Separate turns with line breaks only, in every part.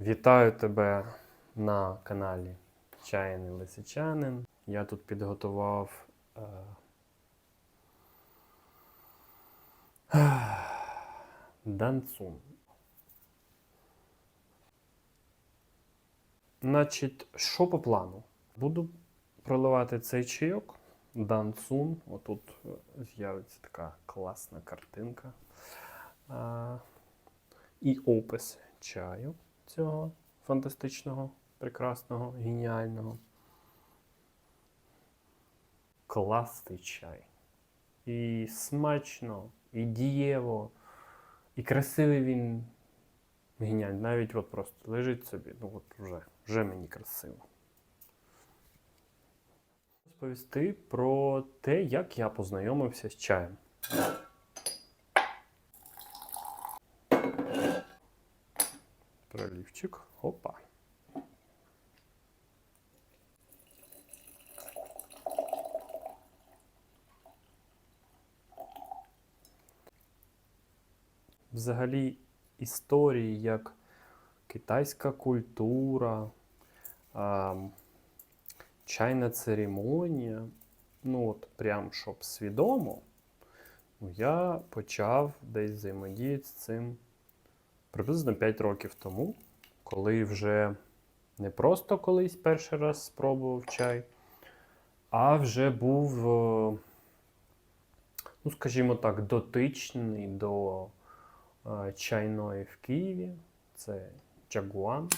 Вітаю тебе на каналі Чайний Лисичанин. Я тут підготував е, данцун. Значить, що по плану? Буду проливати цей чайок, данцун. Отут е, з'явиться така класна картинка. А, і опис чаю цього фантастичного, прекрасного, геніального. Класний чай. І смачно, і дієво, і красивий він. Геніальний. Навіть от просто лежить собі. Ну от вже, вже мені красиво. Розповісти про те, як я познайомився з чаєм. Пролівчик. Опа. Взагалі історії, як китайська культура, чайна церемонія. Ну, от прям щоб свідомо, ну, я почав десь взаємодіяти з цим приблизно 5 років тому, коли вже не просто колись перший раз спробував чай, а вже був, е, ну, скажімо так, дотичний до е, чайної в Києві. Це Чагуан.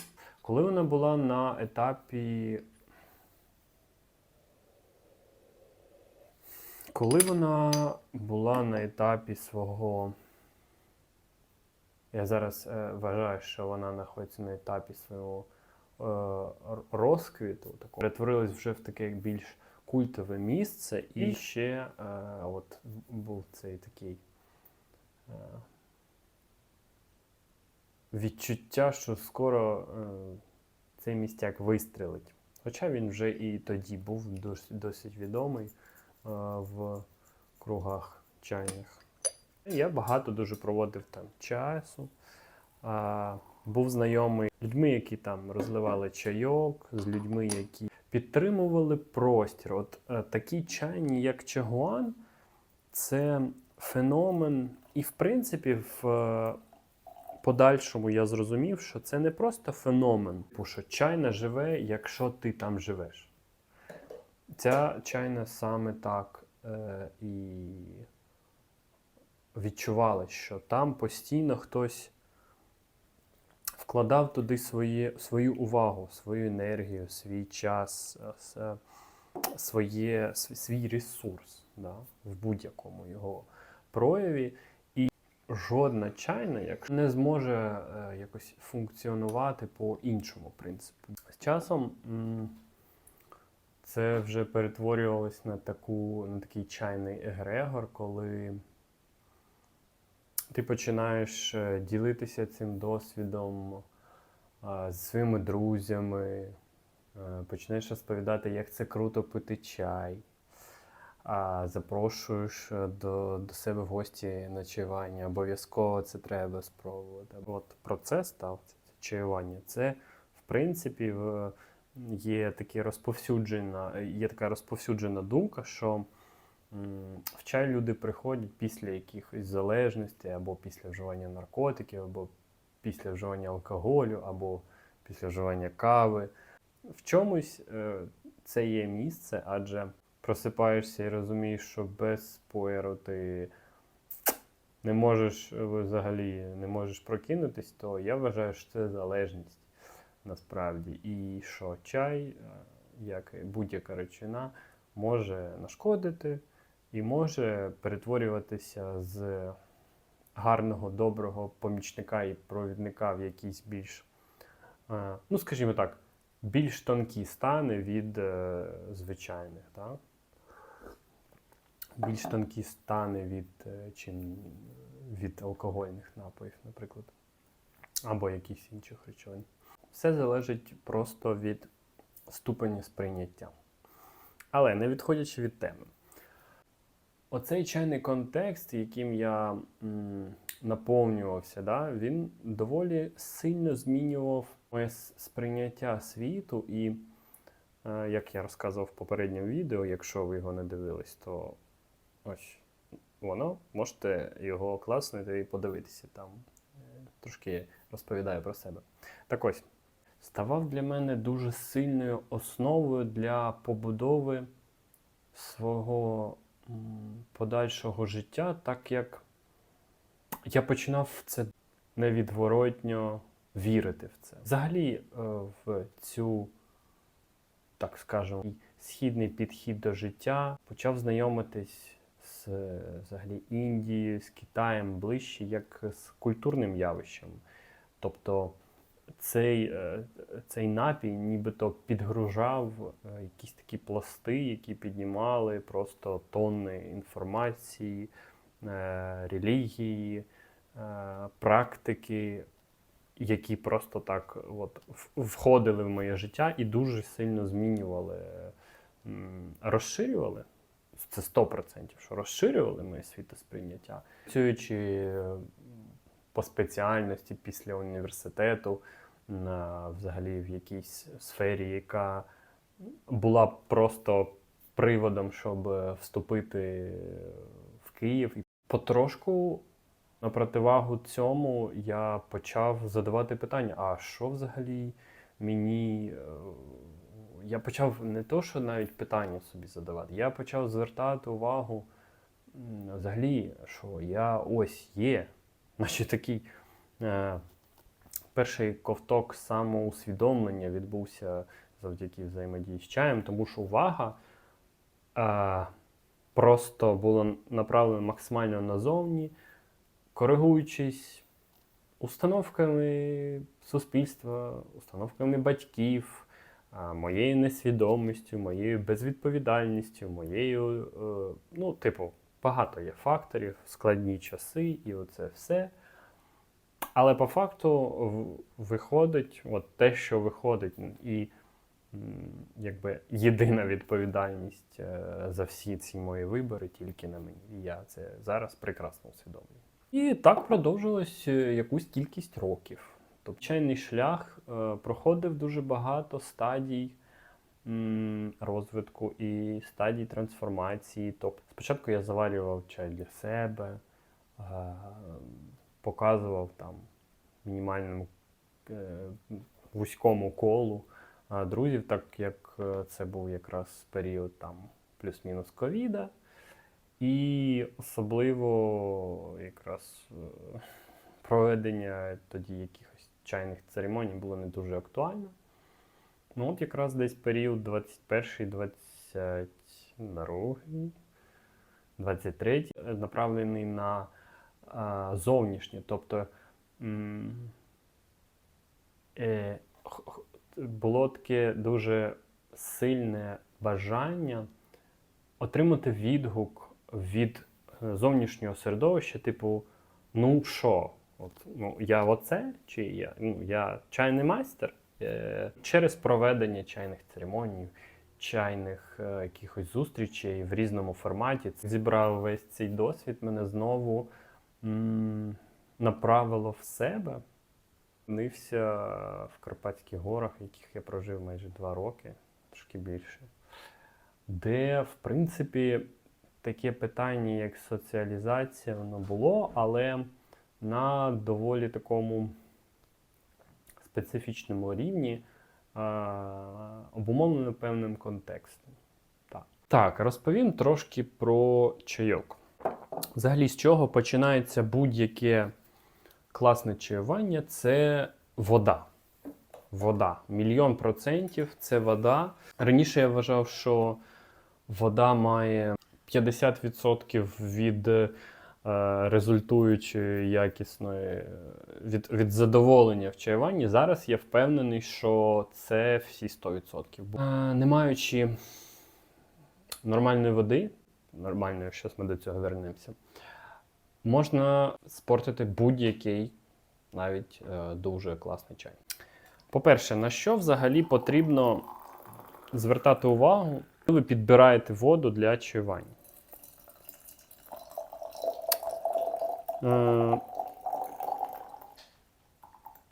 Коли вона була на етапі. Коли вона була на етапі свого. Я зараз е, вважаю, що вона знаходиться на етапі свого е, розквіту, такого перетворилась вже в таке більш культове місце, і ще е, от був цей такий е, відчуття, що скоро е, цей містяк вистрелить. Хоча він вже і тоді був досить, досить відомий е, в кругах чайних. Я багато дуже проводив там часу. А, був знайомий з людьми, які там розливали чайок, з людьми, які підтримували простір. От е, такі чайні, як Чагуан, це феномен. І, в принципі, в е, подальшому я зрозумів, що це не просто феномен, бо що чайна живе, якщо ти там живеш. Ця чайна саме так е, і відчувала, що там постійно хтось вкладав туди свої, свою увагу, свою енергію, свій час, е, своє, свій ресурс да, в будь-якому його прояві. І жодна чайна не зможе е, якось функціонувати по іншому принципу. З часом. це вже перетворювалось на, таку, на такий чайний егрегор, коли ти починаєш е, ділитися цим досвідом з своїми друзями, е, починаєш розповідати, як це круто пити чай, запрошуєш е, до, до себе в гості ночування. Обов'язково це треба спробувати. От процес став чаювання. Це, в принципі, є, таке розповсюджена, є така розповсюджена думка, що в чай люди приходять після якихось залежностей, або після вживання наркотиків, або після вживання алкоголю, або після вживання кави. В чомусь е, це є місце, адже просипаєшся і розумієш, що без споєру ти не можеш е, взагалі не можеш прокинутись, то я вважаю, що це залежність насправді. І що чай, е, як будь-яка речовина, може нашкодити і може перетворюватися з гарного, доброго помічника і провідника в якісь більш, е, ну скажімо так, більш тонкі стани від е, звичайних. Так? Більш тонкі стани від, е, чим від алкогольних напоїв, наприклад, або якихось інших речовин. Все залежить просто від ступеня сприйняття. Але не відходячи від теми. Оцей чайний контекст, яким я м, наповнювався, да, він доволі сильно змінював моє сприйняття світу. І, е, як я розказував в попередньому відео, якщо ви його не дивились, то ось воно, можете його класнути і подивитися там. Трошки розповідаю про себе. Так ось, ставав для мене дуже сильною основою для побудови свого подальшого життя, так як я починав в це невідворотньо вірити в це. Взагалі, е, в цю, так скажемо, східний підхід до життя почав знайомитись з взагалі Індією, з Китаєм ближче, як з культурним явищем. Тобто цей, е, цей напій нібито підгружав е, якісь такі пласти, які піднімали просто тонни інформації, е, релігії, практики, які просто так от, входили в моє життя і дуже сильно змінювали, розширювали. Це 100%, що розширювали моє світосприйняття. Працюючи по спеціальності після університету, на, взагалі в якійсь сфері, яка була просто приводом, щоб е, вступити в Київ. І потрошку на противагу цьому я почав задавати питання: а що взагалі мені. е, Я почав не то, що навіть питання собі задавати, я почав звертати увагу взагалі, що я ось є. Значить, такий е, перший ковток самоусвідомлення відбувся завдяки взаємодії з чаєм, тому що увага е, просто була направлена максимально назовні, коригуючись установками суспільства, установками батьків, а, моєю несвідомістю, моєю безвідповідальністю, моєю, е, ну, типу, багато є факторів, складні часи і оце все. Але по факту виходить от те, що виходить, і якби єдина відповідальність е, за всі ці мої вибори тільки на мені. І я це зараз прекрасно усвідомлюю. І так продовжилось е, якусь кількість років. Тобто шлях е, проходив дуже багато стадій розвитку і стадій трансформації. Тобто, спочатку я заварював чай для себе, показував там мінімальному е, вузькому колу друзів, так як е, це був якраз період там плюс-мінус ковіда. І особливо якраз е, проведення тоді якихось чайних церемоній було не дуже актуально. Ну, от якраз десь період 21, 22, 23 е, направлений на зовнішнє. Тобто е, було таке дуже сильне бажання отримати відгук від е, зовнішнього середовища, типу, ну що, от, ну, я оце, чи я, ну, я чайний майстер е, через проведення чайних церемоній, чайних якихось зустрічей в різному форматі. Зібрав весь цей досвід, мене знову направило в себе. Опинився в Карпатських горах, в яких я прожив майже два роки, трошки більше, де, в принципі, таке питання, як соціалізація, воно було, але на доволі такому специфічному рівні, обумовлено певним контекстом. Так. так, розповім трошки про чайок. Взагалі, з чого починається будь-яке класне чаювання це вода. Вода. Мільйон процентів це вода. Раніше я вважав, що вода має 50% від е, результуючої якісної від, від задоволення в чаюванні. Зараз я впевнений, що це всі 100%. Е, не маючи нормальної води, нормальної, щось ми до цього вернемося, можна спортити будь-який навіть е, дуже класний чай. По-перше, на що взагалі потрібно звертати увагу, коли ви підбираєте воду для чаювання? Е,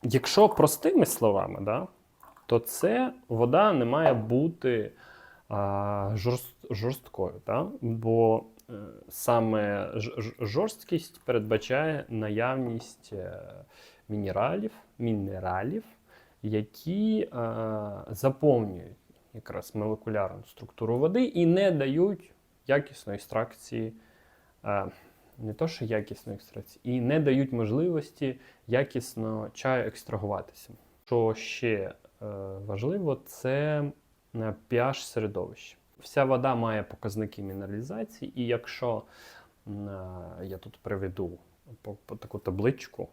якщо простими словами, да, то це вода не має бути а, жорст, жорсткою. Да? Бо е, саме жорсткість передбачає наявність е, мінералів, мінералів, які е, заповнюють якраз молекулярну структуру води і не дають якісної екстракції. Не то, що якісної екстракції, і не дають можливості якісно чаю екстрагуватися. Що ще е, важливо, це pH середовище. Вся вода має показники мінералізації, і якщо е, я тут приведу таку табличку,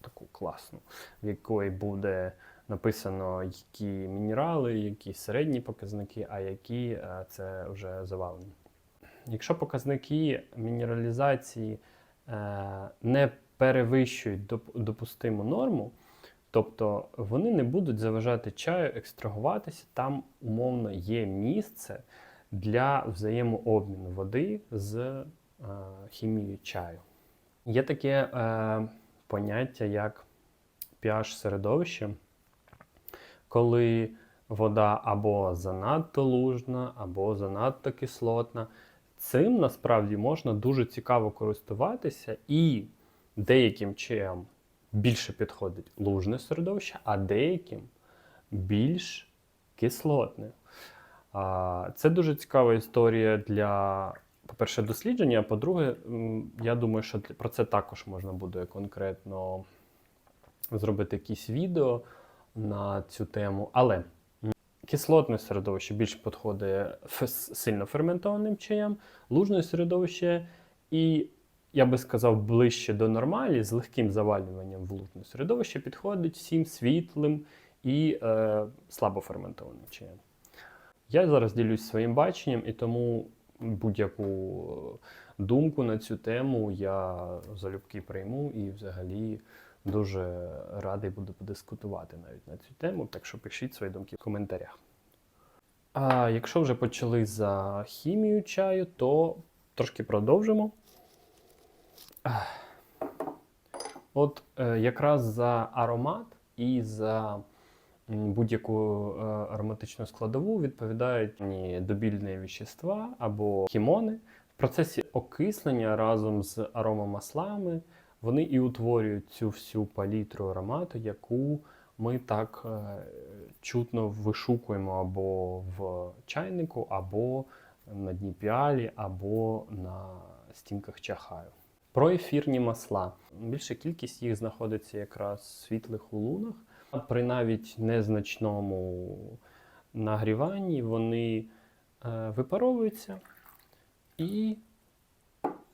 таку класну, в якої буде написано, які мінерали, які середні показники, а які е, це вже завалені. Якщо показники мінералізації е, не перевищують допустиму норму, тобто вони не будуть заважати чаю екстрагуватися, там умовно є місце для взаємообміну води з е, хімією чаю. Є таке е, поняття як pH середовище, коли вода або занадто лужна, або занадто кислотна. Цим насправді можна дуже цікаво користуватися, і деяким чаям більше підходить лужне середовище, а деяким більш кислотне. Це дуже цікава історія для, по-перше, дослідження, а по-друге, я думаю, що про це також можна буде конкретно зробити якісь відео на цю тему. Але кислотне середовище більше підходить сильно ферментованим чаям, лужне середовище і, я би сказав, ближче до нормалі, з легким завалюванням в лужне середовище підходить всім світлим і е, слабоферментованим чаям. Я зараз ділюсь своїм баченням, і тому будь-яку думку на цю тему я залюбки прийму і взагалі дуже радий буду подискутувати навіть на цю тему. Так що пишіть свої думки в коментарях. А якщо вже почали за хімію чаю, то трошки продовжимо. От е, якраз за аромат і за будь-яку е, ароматичну складову відповідають ні, добільні вещества або хімони. В процесі окислення разом з аромамаслами вони і утворюють цю всю палітру аромату, яку ми так е, чутно вишукуємо або в чайнику, або на дні піалі, або на стінках чахаю. Про ефірні масла. Більша кількість їх знаходиться якраз в світлих лунах. При навіть незначному нагріванні вони е, випаровуються і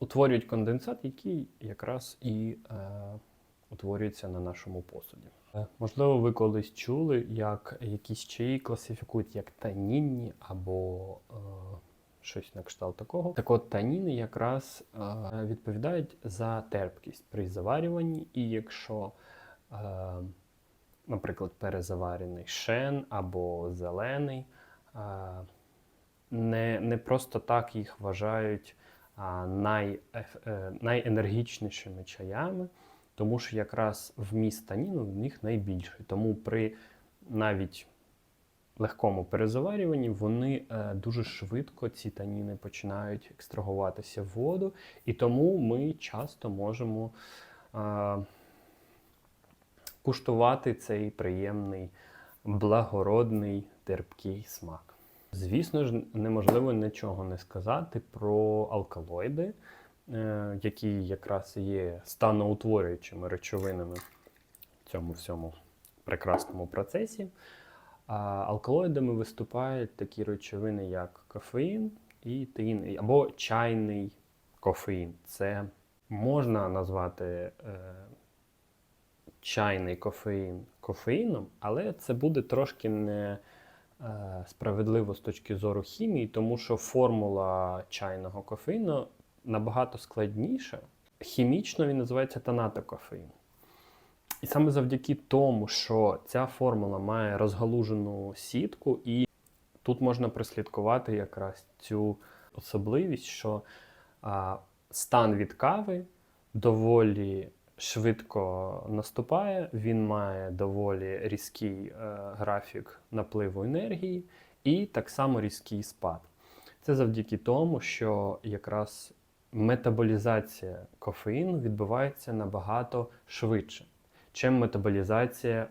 утворюють конденсат, який якраз і е, утворюється на нашому посуді. Е, Можливо, ви колись чули, як якісь чаї класифікують як танінні або е, щось на кшталт такого. Так от таніни якраз е, відповідають за терпкість при заварюванні, і якщо, е, наприклад, перезаварений шен або зелений, не, не просто так їх вважають най, е, найенергічнішими чаями, тому що якраз вміст таніну в них найбільший. Тому при навіть легкому перезаварюванні вони е, дуже швидко ці таніни починають екстрагуватися в воду, і тому ми часто можемо куштувати цей приємний, благородний, терпкий смак. Звісно ж, неможливо нічого не сказати про алкалоїди, е, які якраз є станоутворюючими речовинами в цьому всьому прекрасному процесі. Алкалоїдами виступають такі речовини, як кофеїн і теїн, або чайний кофеїн. Це можна назвати е, чайний кофеїн кофеїном, але це буде трошки не е, справедливо з точки зору хімії, тому що формула чайного кофеїну набагато складніша. Хімічно він називається танатокофеїн. І саме завдяки тому, що ця формула має розгалужену сітку, і тут можна прослідкувати якраз цю особливість, що а, стан від кави доволі швидко наступає, він має доволі різкий е, графік напливу енергії і так само різкий спад. Це завдяки тому, що якраз метаболізація кофеїну відбувається набагато швидше, чим метаболізація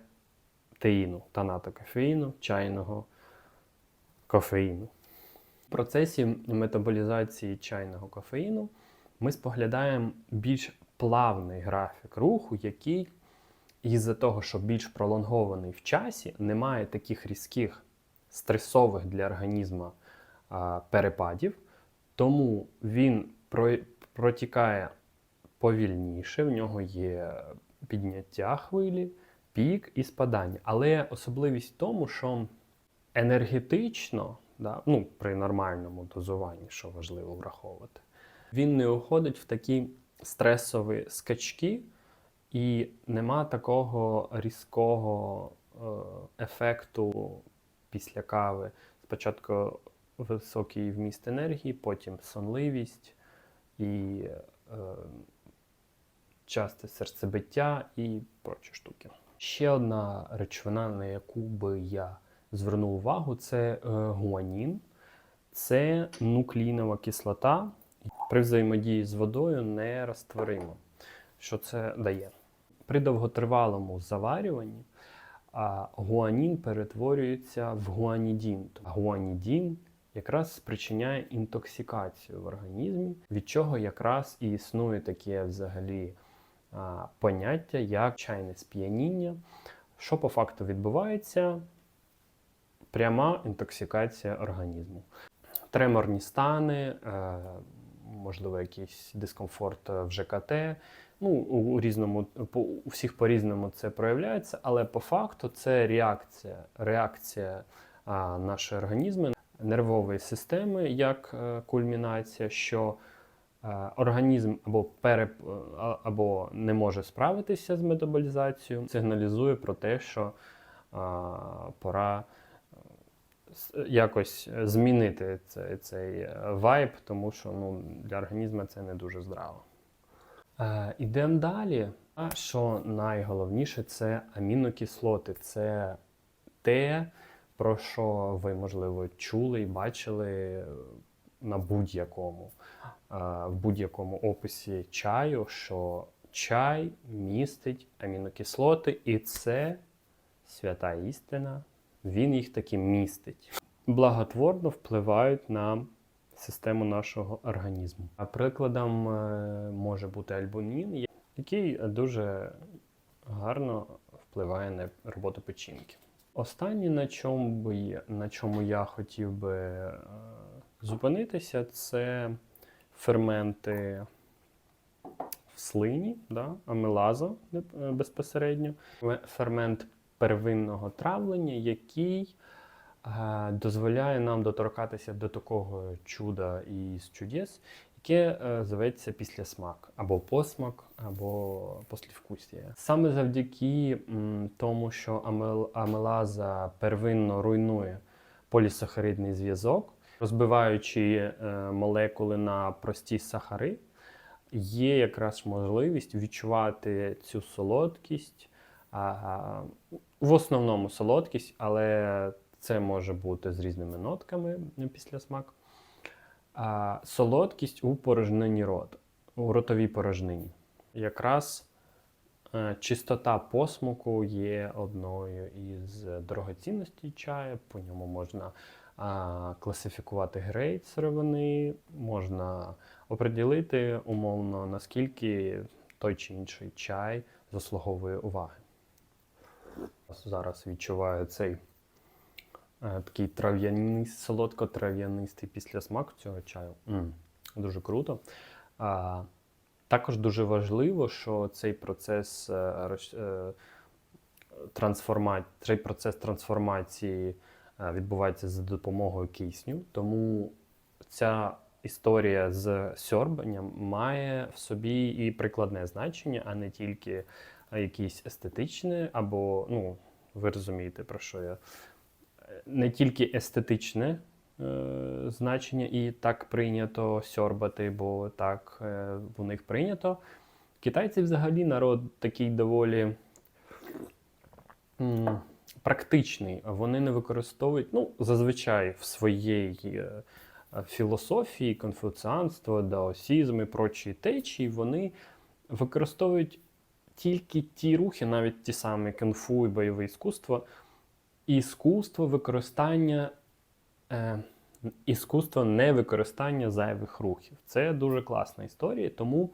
теїну, танату кофеїну, чайного кофеїну. В процесі метаболізації чайного кофеїну ми споглядаємо більш плавний графік руху, який із-за того, що більш пролонгований в часі, не має таких різких стресових для організму перепадів, тому він протікає повільніше, в нього є підняття хвилі, пік і спадання. Але особливість в тому, що енергетично, да, ну, при нормальному дозуванні, що важливо враховувати, він не уходить в такі стресові скачки, і нема такого різкого е, ефекту після кави. Спочатку високий вміст енергії, потім сонливість і е, часте серцебиття і прочі штуки. Ще одна речовина, на яку би я звернув увагу, це е, гуанін. Це нуклеїнова кислота, при взаємодії з водою нерозтворима. Що це дає? При довготривалому заварюванні гуанін перетворюється в гуанідін. Гуанідін якраз спричиняє інтоксикацію в організмі, від чого якраз і існує таке взагалі поняття, як чайне сп'яніння. Що по факту відбувається? Пряма інтоксикація організму. Треморні стани, е, можливо, якийсь дискомфорт в ЖКТ. Ну, у, різному, по, у всіх по-різному це проявляється, але по факту це реакція, реакція а, нашого організму, нервової системи як е, кульмінація, що е, організм або, переп, а- або не може справитися з метаболізацією, сигналізує про те, що а, пора якось змінити цей, цей е, вайб, тому що ну, для організму це не дуже здраво. Е, ідемо далі. А що найголовніше, це амінокислоти. Це те, про що ви, можливо, чули і бачили на будь-якому, е, в будь-якому описі чаю, що чай містить амінокислоти, і це свята істина. Він їх таки містить. Благотворно впливають на систему нашого організму. А прикладом е, може бути альбумін, який дуже гарно впливає на роботу печінки. Останнє, на чому, би, на чому я хотів би е, зупинитися, це ферменти в слині, да? амелаза е, безпосередньо, фермент первинного травлення, який е, дозволяє нам доторкатися до такого чуда із чудес, яке е, зветься післясмак, або посмак, або послівкусія. Саме завдяки тому, що амел- амелаза первинно руйнує полісахаридний зв'язок, розбиваючи е, молекули на прості сахари, є якраз можливість відчувати цю солодкість. А, в основному солодкість, але це може бути з різними нотками після смак. А, солодкість у порожнині рота, у ротовій порожнині. Якраз е, чистота посмаку є одною із дорогоцінностей чаю. По ньому можна а, класифікувати грейд сировини, можна оприділити умовно, наскільки той чи інший чай заслуговує уваги. Зараз відчуваю цей е, такий трав'яний, солодко-трав'янистий післясмак цього чаю. м дуже круто. А, також дуже важливо, що цей процес, е, е, трансформа... цей процес трансформації е, відбувається за допомогою кисню, тому ця історія з сьорбанням має в собі і прикладне значення, а не тільки якісь естетичне, або, ну, ви розумієте, про що я. Е, Не тільки естетичне е, значення, і так прийнято сьорбати, бо так е, у них прийнято. Китайці взагалі народ такий доволі м, практичний. Вони не використовують, ну, зазвичай в своїй е, філософії, конфуціанство, даосізм і прочі течії, вони використовують тільки ті рухи, навіть ті самі кунг-фу і бойове іскусство, іскусство використання. Е, Іскусство невикористання зайвих рухів. Це дуже класна історія, тому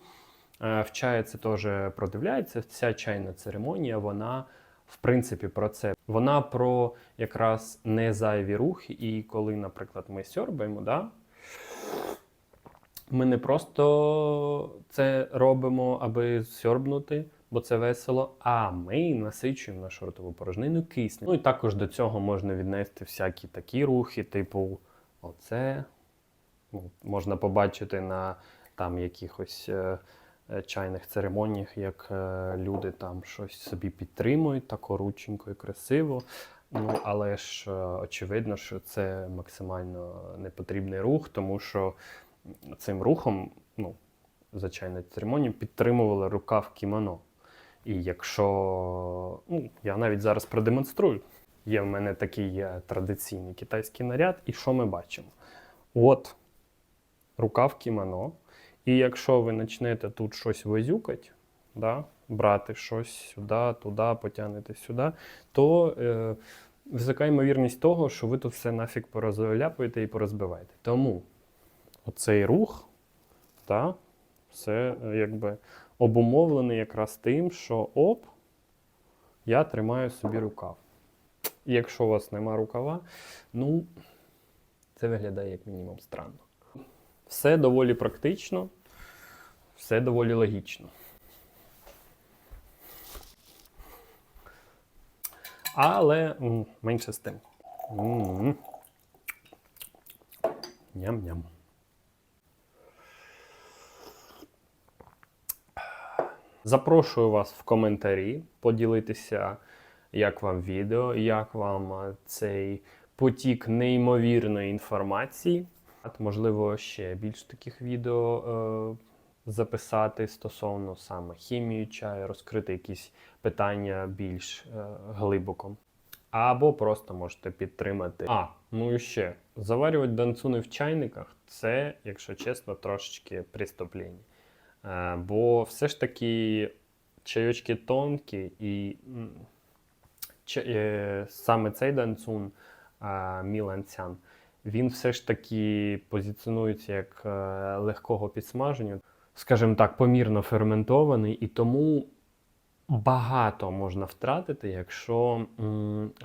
е, в чаї це теж продивляється. Вся чайна церемонія, вона в принципі про це. Вона про якраз не зайві рухи. І коли, наприклад, ми сьорбаємо, да, ми не просто це робимо, аби сьорбнути, бо це весело, а ми насичуємо нашу ротову порожнину киснем. Ну і також до цього можна віднести всякі такі рухи, типу, оце можна побачити на там якихось е, е, чайних церемоніях, як е, люди там щось собі підтримують, тако рученько і красиво. Ну, але ж е, очевидно, що це максимально непотрібний рух, тому що цим рухом, ну, за чайну церемонію, підтримували рукав кімоно. І якщо ну, я навіть зараз продемонструю, є в мене такий е, традиційний китайський наряд, і що ми бачимо? От рукав кімоно. І якщо ви почнете тут щось возюкати, да, брати щось сюди, туди, потягнете сюди, то е, висока ймовірність того, що ви тут все нафіг порозляпуєте і порозбиваєте. Тому оцей рух, да, все е, якби обумовлений якраз тим, що оп, я тримаю собі рукав. Якщо у вас нема рукава, ну це виглядає як мінімум странно. Все доволі практично, все доволі логічно. Але менше з тим. Ням-ням. Запрошую вас в коментарі поділитися, як вам відео, як вам цей потік неймовірної інформації. От, Можливо, ще більш таких відео е, записати стосовно саме хімії чаю, розкрити якісь питання більш е, глибоко. Або просто можете підтримати. А, ну і ще заварювати данцуни в чайниках це, якщо чесно, трошечки преступлення. Е, бо все ж таки чайочки тонкі, і е, саме цей данцун е, Міланцян, він все ж таки позиціонується як легкого підсмаження, скажімо так, помірно ферментований, і тому багато можна втратити, якщо,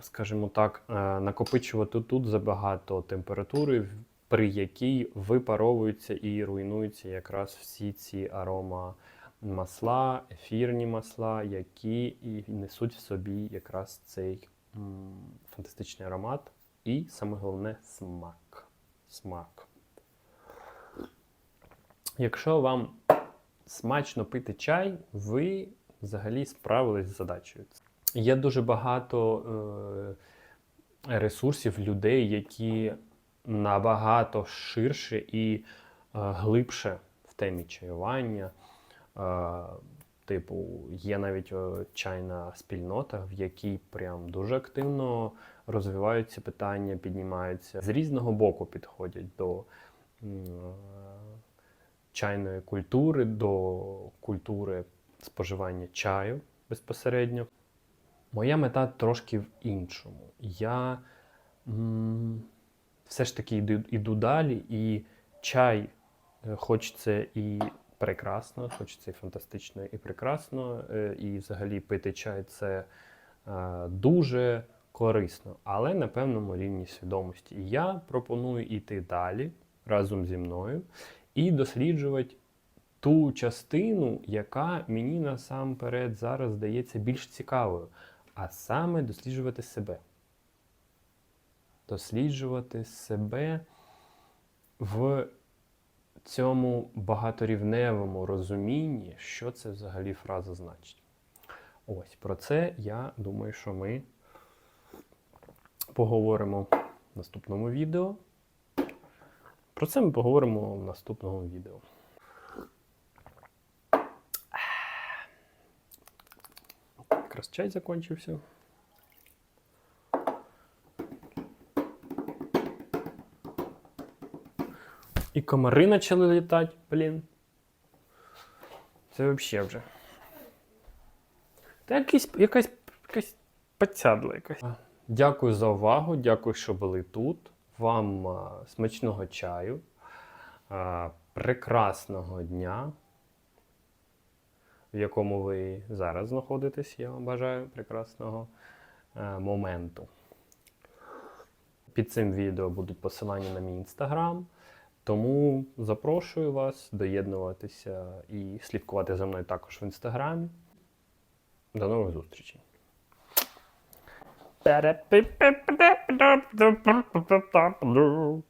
скажімо так, накопичувати тут забагато температури, при якій випаровуються і руйнуються якраз всі ці арома масла, ефірні масла, які і несуть в собі якраз цей м, фантастичний аромат і саме головне смак. Смак. Якщо вам смачно пити чай, ви взагалі справились з задачею. Є дуже багато е, ресурсів людей, які набагато ширше і е, глибше в темі чаювання. Е, типу, є навіть е, чайна спільнота, в якій прям дуже активно розвиваються питання, піднімаються з різного боку підходять до чайної культури, до культури споживання чаю безпосередньо. Моя мета трошки в іншому. Я все ж таки йду, йду далі, і чай, е, хоч це і прекрасно, хоч це і фантастично і прекрасно, е, і взагалі пити чай це е, дуже корисно, але на певному рівні свідомості. Я пропоную йти далі разом зі мною і досліджувати ту частину, яка мені насамперед зараз здається більш цікавою, а саме досліджувати себе. Досліджувати себе в цьому багаторівневому розумінні, що це взагалі фраза значить. Ось про це я думаю, що ми поговоримо в наступному відео. Про це ми поговоримо в наступному відео. Якраз чай закінчився. І комари почали літати, блін. Це взагалі вже. Та якийсь, якась, якась підсядла якась. Дякую за увагу, дякую, що були тут. Вам а, смачного чаю, а, прекрасного дня, в якому ви зараз знаходитесь. Я вам бажаю прекрасного е, моменту. Під цим відео будуть посилання на мій інстаграм. Тому запрошую вас доєднуватися і слідкувати за мною також в інстаграмі. До нових зустрічей. Ba-da-ba-ba-ba-da-ba-da-ba-da-ba-da-ba-da.